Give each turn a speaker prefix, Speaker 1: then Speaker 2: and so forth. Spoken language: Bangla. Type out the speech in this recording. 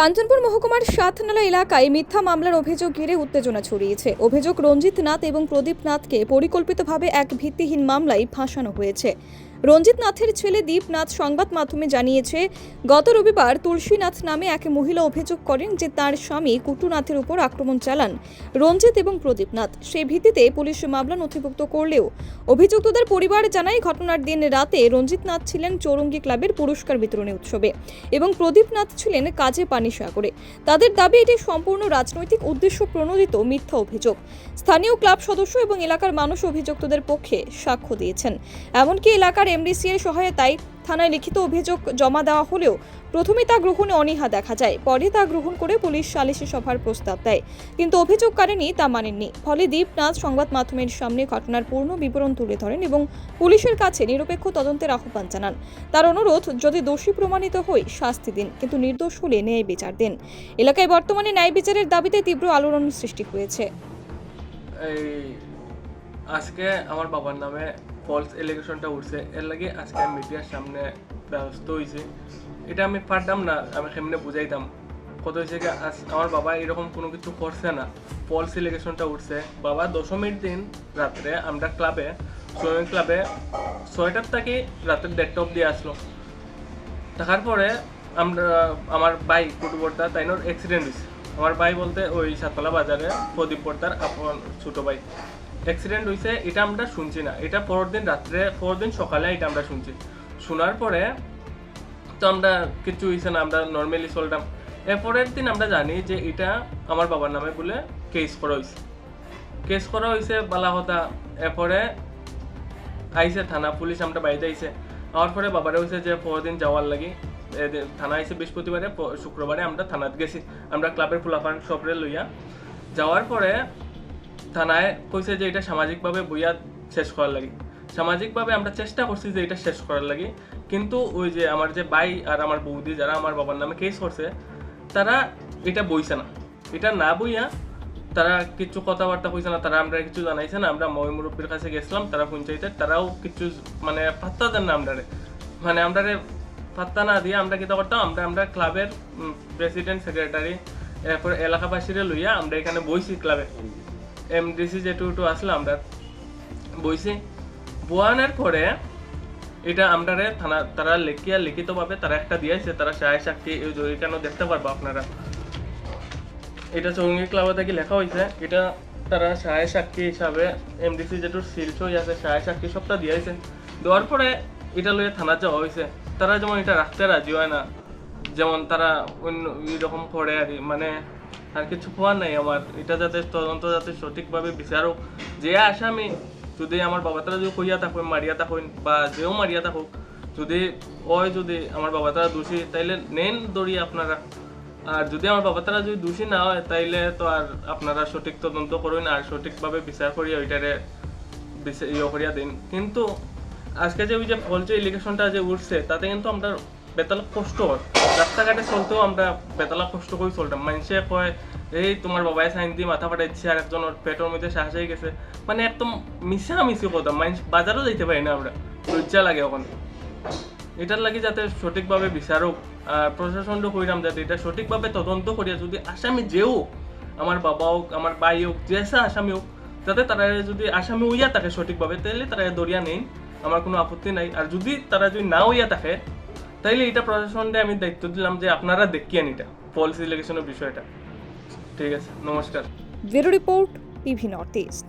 Speaker 1: কাঞ্চনপুর মহকুমার সাতনালা এলাকায় মিথ্যা মামলার অভিযোগ ঘিরে উত্তেজনা ছড়িয়েছে। অভিযোগ রঞ্জিত নাথ এবং প্রদীপ নাথকে পরিকল্পিতভাবে এক ভিত্তিহীন মামলায় ফাঁসানো হয়েছে। রঞ্জিত নাথের ছেলে দীপনাথ সংবাদ মাধ্যমে জানিয়েছে, গত রবিবার তুলসীনাথ নামে এক মহিলা অভিযোগ করেন যে তার স্বামী কুটুনাথের উপর আক্রমণ চালান রঞ্জিত এবং প্রদীপনাথ। সেই ভিত্তিতে পুলিশ মামলা নথিভুক্ত করলেও অভিযুক্তদের পরিবার জানায়, ঘটনার দিন রাতে রঞ্জিত নাথ ছিলেন চৌরঙ্গি ক্লাবের পুরস্কার বিতরণী উৎসবে এবং প্রদীপনাথ ছিলেন কাজে পানি সাগরে। তাদের দাবি, এটি সম্পূর্ণ রাজনৈতিক উদ্দেশ্য প্রণোদিত মিথ্যা অভিযোগ। স্থানীয় ক্লাব সদস্য এবং এলাকার মানুষ অভিযুক্তদের পক্ষে সাক্ষ্য দিয়েছেন। এমনকি এলাকার এমডিসি এর সহায়তায় থানায় লিখিত অভিযোগ জমা দেওয়া হলেও প্রথমে তা গ্রহণে অনীহা দেখা যায়, পরে তা গ্রহণ করে পুলিশ সালিশি সভার প্রস্তাব দেয়। কিন্তু অভিযোগকারিনী তা মানেননি। ফলে দীপনাথ সংবাদ মাধ্যমের সামনে ঘটনার পূর্ণ বিবরণ তুলে ধরেন এবং পুলিশের কাছে নিরপেক্ষ তদন্তের আহ্বান জানান। তার অনুরোধ, যদি দোষী প্রমাণিত হয় শাস্তি দিন, কিন্তু নির্দোষ হলে ন্যায় বিচার দিন। এলাকায় বর্তমানে ন্যায় বিচারের দাবিতে তীব্র আলোড়ন সৃষ্টি হয়েছে।
Speaker 2: আজকে আমার বাবার নামে ফলস এলিগেশনটা উঠছে। এর লাগে আজকে আমি মিডিয়ার সামনে ব্যস্ত হয়েছি এটা আমি পারতাম না, আমি সেমনে বুঝাইতাম। কত হয়েছে কি আজ- আমার বাবা এরকম কোনো কিছু করছে না। ফলস এলিগেশনটা উঠছে। বাবা দশমীর দিন রাত্রে আমরা ক্লাবে সুইমিং ক্লাবে ছয়টার থেকে রাতের দেড়টা অব্দি আসলো। থাকার পরে আমরা, আমার ভাই কুটুবর্দা তাইনোর অ্যাক্সিডেন্ট হয়েছে আমার ভাই বলতে ওই সাততলা বাজারে প্রদীপ বর্তার আপন ছোট ভাই। অ্যাক্সিডেন্ট হয়েছে এটা আমরা শুনছি না। এটা পরের দিন রাত্রে, পরের দিন সকালে এটা আমরা শুনছি। শোনার পরে তো আমরা কিছু হয়েছে না, আমরা নর্মালি চলতাম। এরপরের দিন আমরা জানি যে এটা আমার বাবার নামে বলে কেস করা হয়েছে কেস করা হয়েছে বালা কথা। এরপরে আইসে থানা, পুলিশ আমরা বাইরে আইসে আমার পরে বাবারে হয়েছে যে পরদিন যাওয়ার লাগি। থানা আইসে বৃহস্পতিবারে শুক্রবারে আমরা থানাত গেছি। আমরা ক্লাবের ফুলাফান সবরে লইয়া। যাওয়ার পরে থানায় কইছে যে এটা সামাজিকভাবে বইয়া শেষ করার লাগি। সামাজিকভাবে আমরা চেষ্টা করছি যে এটা শেষ করার লাগি, কিন্তু ওই যে আমার যে ভাই আর আমার বৌদি যারা আমার বাবার নামে কেস করছে, তারা এটা বইছে না। এটা না বইয়া তারা কিছু কথাবার্তা কইছে না, তারা আমরা কিছু জানাইছে না, আমরা মই মুরব্বীর কাছে গেছিলাম, তারা পঞ্চায়েতে তারাও কিছু মানে পাত্তা দেন না আমরা মানে আমরা পাত্তা না দিয়ে আমরা কিতা করতাম, আমরা আমরা ক্লাবের প্রেসিডেন্ট সেক্রেটারি এরপর এলাকাবাসীরে লইয়া আমরা এখানে বইছি ক্লাবে। এমডিসি যেটু টু আসলে আমরা বইছি। বোয়ানের পরে এটা আমরা থানা, তারা লেখিয়া, লিখিতভাবে তারা একটা দিয়েছে, তারা সায় সাক্ষী যে এখানে দেখতে পারব আপনারা? এটা চৌঙ্গি ক্লাবে থেকে লেখা হয়েছে এটা তারা সায় সাক্ষী হিসাবে এমডিসি যেটুর শিলচই আছে সায় সাক্ষী সবটা দিয়েছে। দেওয়ার পরে এটা লইয়ে থানা যাওয়া হয়েছে তারা যেমন এটা রাখতে রাজি হয় না, যেমন তারা অন্য এরকম করে আর মানে আর কিছু খোয়ার নাই আমার। এটা যাতে তদন্ত যাতে সঠিকভাবে বিচারক যে আসামি যদি আমার বাবা তারা যদি কইয়া থাকুন মারিয়া থাকুন বা যেও মারিয়া থাকুক, যদি ওই যদি আমার বাবা তারা দোষী, তাইলে নেন দড়ি আপনারা। আর যদি আমার বাবা তারা যদি দোষী না হয়, তাইলে তো আর আপনারা সঠিক তদন্ত করুন, আর সঠিকভাবে বিচার করিয়া ওইটারে ইয়ে করিয়া দিন। কিন্তু আজকে যে ওই যে ফল যে ইলিগেশনটা যে উঠছে, তাতে কিন্তু আমরা বেতালা কষ্ট হয়। রাস্তাঘাটে চলতেও আমরা বেতালা কষ্ট করে চলতাম। মানুষে কয়, এই তোমার বাবাই সাইন দিয়ে মাথা ফাটাইছে আর একজনের পেটের মধ্যে শ্বাস হয়ে গেছে। মানে একদম মিশা মিশি কথা। মানুষ বাজারও যাইতে পারি না আমরা। লজ্জা লাগে ওখানে এটার লাগি যাতে সঠিকভাবে বিচারক প্রশাসনটা কইরাম যাতে এটা সঠিকভাবে তদন্ত করিয়া যদি আসামি যেও আমার বাবা হোক আমার ভাই হোক যেসা আসামি হোক যাতে তারা যদি আসামি হইয়া থাকে সঠিকভাবে তাহলে তারা দরিয়া নেই। আমার কোনো আপত্তি নাই। আর যদি তারা যদি না হইয়া থাকে তাইলে এটা প্রশাসনকে আমি দায়িত্ব দিলাম যে আপনারা দেখিয়েন এটা পলিসি ইলেকশনের বিষয়টা। ঠিক আছে, নমস্কার।
Speaker 1: Bureau report, TV North East.